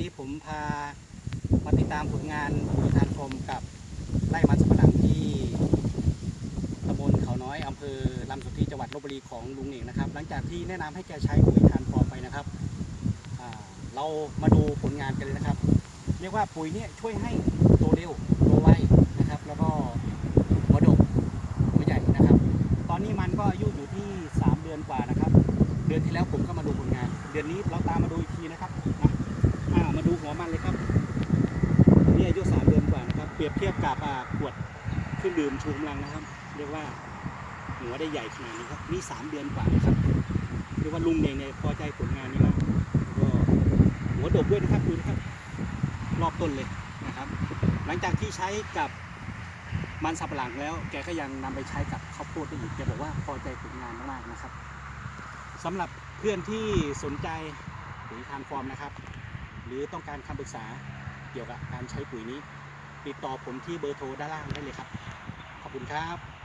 นี้ผมพามาติดตามผลงานปุ๋ยทานฟอร์มกับไร่มันสำปะหลังที่ตำบลเขาน้อยอำเภอลำสุทธิจังหวัดลบบุรีของลุงเองนะครับ หลังจากที่แนะนำให้แกใช้ปุ๋ยทานฟอร์มไปนะครับเรามาดูผลงานกันเลยนะครับ เรียกว่าปุ๋ยเนี่ยช่วยให้โตเร็วโตไวนะครับ แล้วก็หัวดกหัวใหญ่นะครับ ตอนนี้มันก็อายุอยู่ที่ 3 เดือนกว่านะครับ เดือนที่แล้วผมก็มาดูผลงาน เดือนนี้เราตามมาดูอีกทีนะครับนะอ่ามาดูหัวมันเลยครับนี่อายุ 3 เดือนกว่านะค เปรียบเทียบกับขวดเครื่องดื่มชูกำลังนะครับ เรียกว่าหัวได้ใหญ่ขนาดนี้ครับนี่3เดือนกว่านะครับเรียกว่าลุงเองเนี่ยพอใจผลงานนี้มากก็หัวดกด้วยนะครับดูนะครับรอบต้นเลยนะครับ หลังจากที่ใช้กับมันสับหลังแล้ว แกก็ยังนำไปใช้กับข้าวโพดได้อีกแกบอกว่าพอใจผลงานมากๆนะครับสำหรับเพื่อนที่สนใจปุ๋ยทานฟอร์มนะครับ หรือต้องการคำปรึกษาเกี่ยวกับการใช้ปุ๋ยนี้ ติดต่อผมที่เบอร์โทรด้านล่างได้เลยครับ ขอบคุณครับ